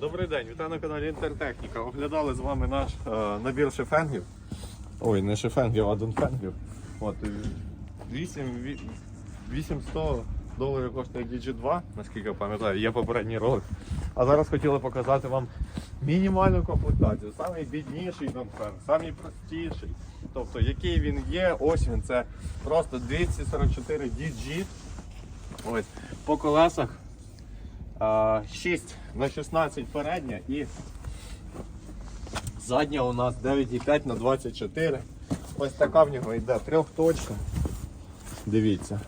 Добрий день, вітаю на каналі Інтертехніка. Оглядали з вами наш е, набір шифенгів. Ой, не шифенгів, а донфенгів. От, е, 8, 800 доларів коштує DG2, наскільки я пам'ятаю, є попередній ролик. А зараз хотіли показати вам мінімальну комплектацію. Самий бідніший донфенг, самий простіший. Тобто, який він є, ось він, це просто 244 DG. Ось, по колесах 6 на 16 передня і задня у нас 9,5 на 24. Ось така в нього йде трьохточка. Дивіться.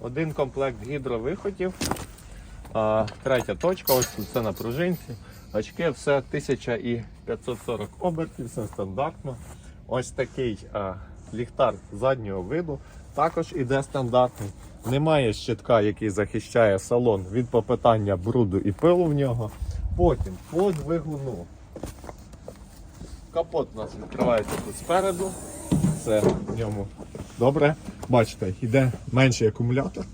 Один комплект гідровиходів. Третя точка, ось тут все на пружинці. Очки, все 1540 обертів, все стандартно. Ось такий ліхтар заднього виду. Також іде стандартний. Немає щитка, який захищає салон від попитання бруду і пилу в нього. Потім по двигуну. Капот у нас відкривається тут спереду. Це в ньому добре. Бачите, йде менший акумулятор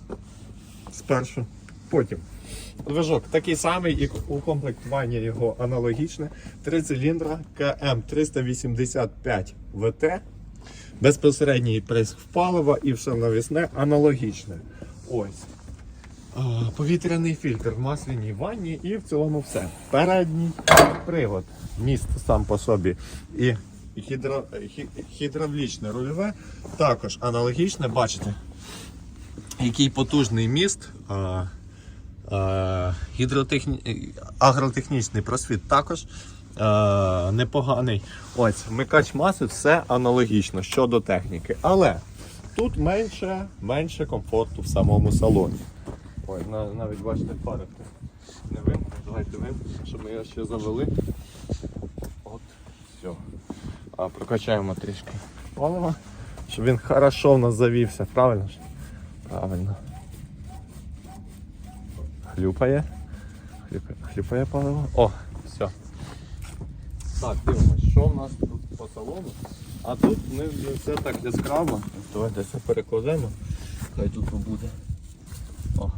спершу. Потім движок такий самий і укомплектування його аналогічне. Три циліндра КМ 385 ВТ. Безпосередній приск палива і все навісне аналогічне. Ось. Повітряний фільтр в масляній ванні і в цілому все. Передній привод, міст сам по собі і гідро, гідравлічне рульове. Також аналогічне, бачите, який потужний міст. А, а, гідротехні... Агротехнічний просвіт також а, непоганий. Ось, вмикач маси, все аналогічно щодо техніки. Але тут менше, менше комфорту в самому салоні. Ой, навіть бачите, фари не вимкну. Давайте вимкнемо, щоб ми його ще завели. От, все. А прокачаємо трішки палива, щоб він хорошо в нас завівся, правильно ж? Правильно. Хлюпає. Хлюпає, хлюпає паливо. О. Так, дивимось, що в нас тут по салону. А тут не, все так яскраво. Давайте все перекладемо. Хай тут побуде. О.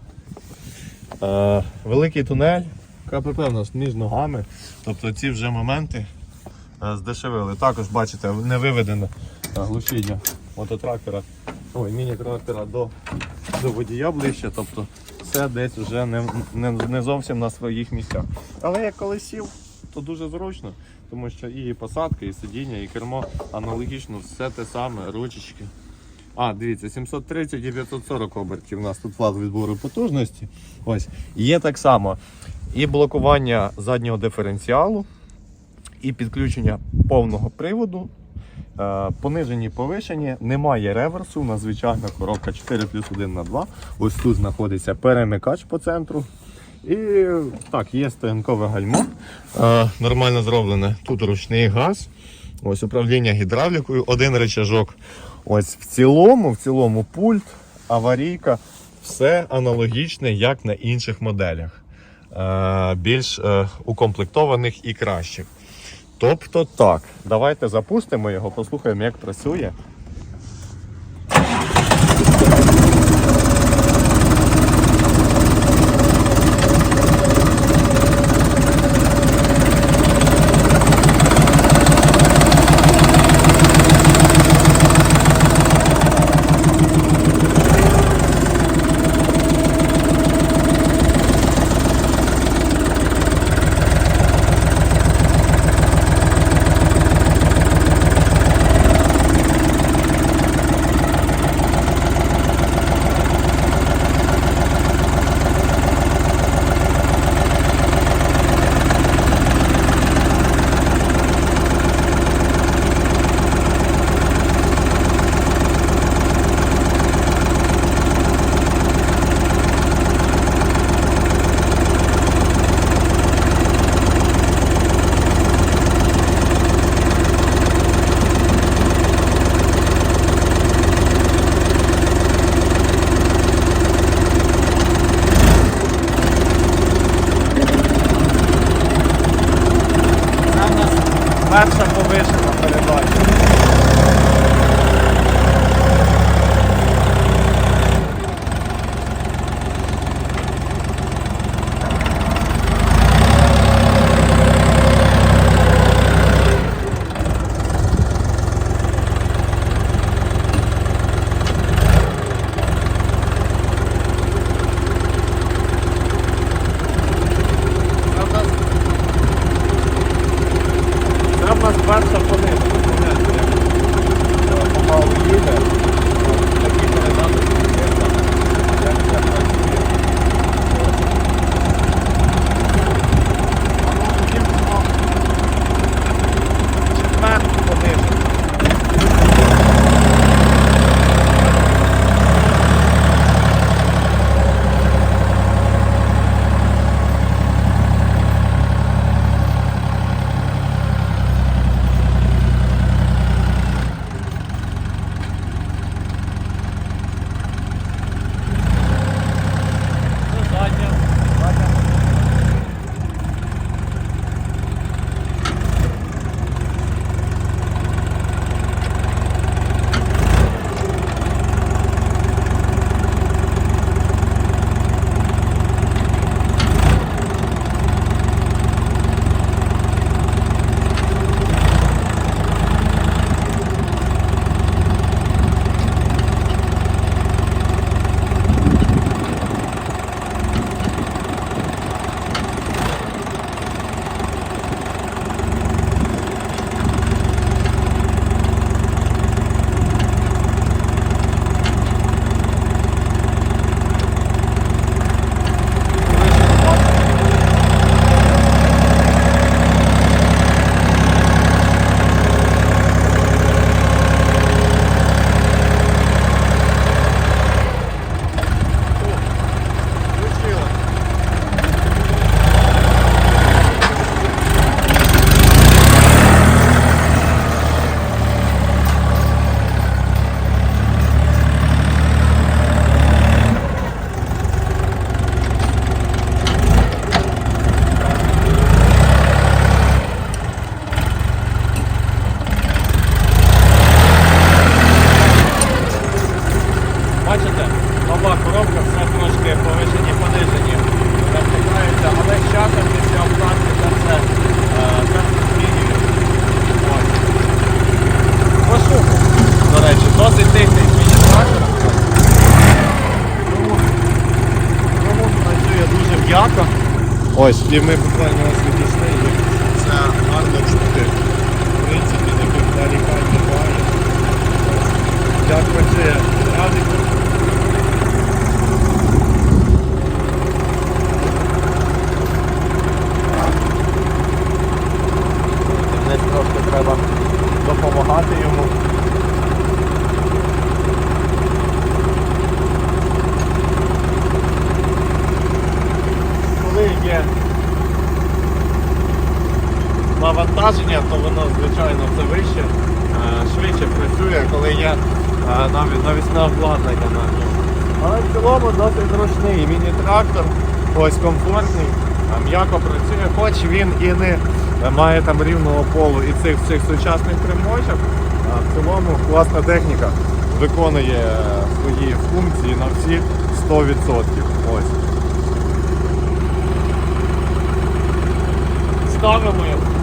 Е, великий тунель. КПП у нас між ногами. Тобто ці вже моменти е, здешевили. Також бачите, не виведено е, глушіння мототрактора, ой, міні-трактора до, до водія ближче. Тобто все десь вже не, не, не зовсім на своїх місцях. Але як коли сів, то дуже зручно, тому що і посадка, і сидіння, і кермо аналогічно, все те саме, ручечки. А, дивіться, 730 і 940 обертів. У нас тут влад відбору потужності. Ось. Є так само і блокування заднього диференціалу, і підключення повного приводу. Е, понижені повишені, немає реверсу, у нас звичайна коробка 4 плюс 1 на 2. Ось тут знаходиться перемикач по центру. І так, є стоянкове гальмо. Е, нормально зроблене. Тут ручний газ. Ось управління гідравлікою, один рычажок. Ось в цілому, в цілому пульт, аварійка, все аналогічне, як на інших моделях. Е, більш е, укомплектованих і кращих. Тобто так, давайте запустимо його, послухаємо, як працює. Перша повишена Ось, і ми буквально ось відійшли, і це гарно чути. В принципі, таких нарікань немає. Ось. Як працює радик. Десь трошки треба допомагати йому. Коли є навантаження, то воно, звичайно, це вище, е, швидше працює, коли є е, навіть навісне обладнання на ньому. Але в цілому досить зручний міні-трактор, ось комфортний, м'яко працює, хоч він і не має там рівного полу і цих, цих сучасних примочок. В цілому класна техніка виконує е, свої функції на всі 100%. Ось. Ставимо його.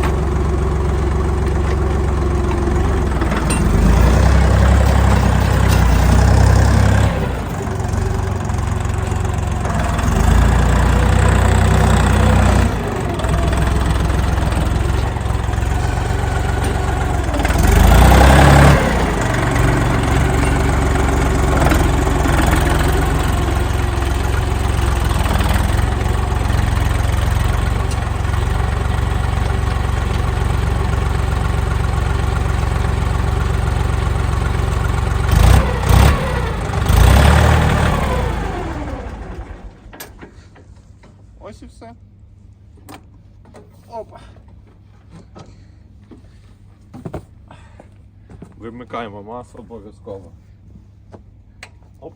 Ось і все. Опа. Вимикаємо масу обов'язково. Оп.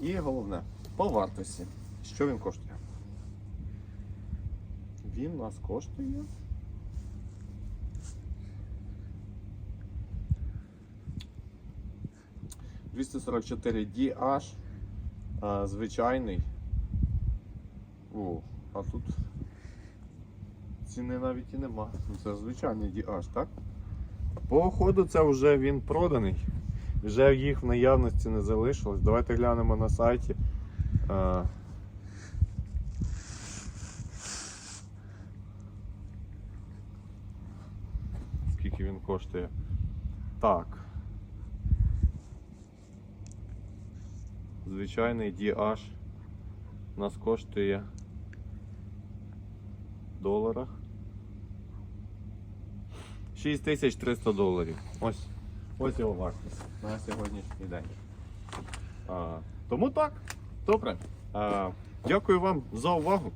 І головне, по вартості. Що він коштує? Він у нас коштує. «244 DH звичайний. О, а тут ціни навіть і нема. Ну, Це звичайний DH, так? По ходу це вже він проданий. Вже їх в наявності не залишилось. Давайте глянемо на сайті. Скільки він коштує? Так. Звичайний DH нас коштує доларах 6300 доларів. Ось, ось його вартість на сьогоднішній день. А, тому так, добре. А, дякую вам за увагу.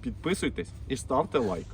Підписуйтесь і ставте лайк.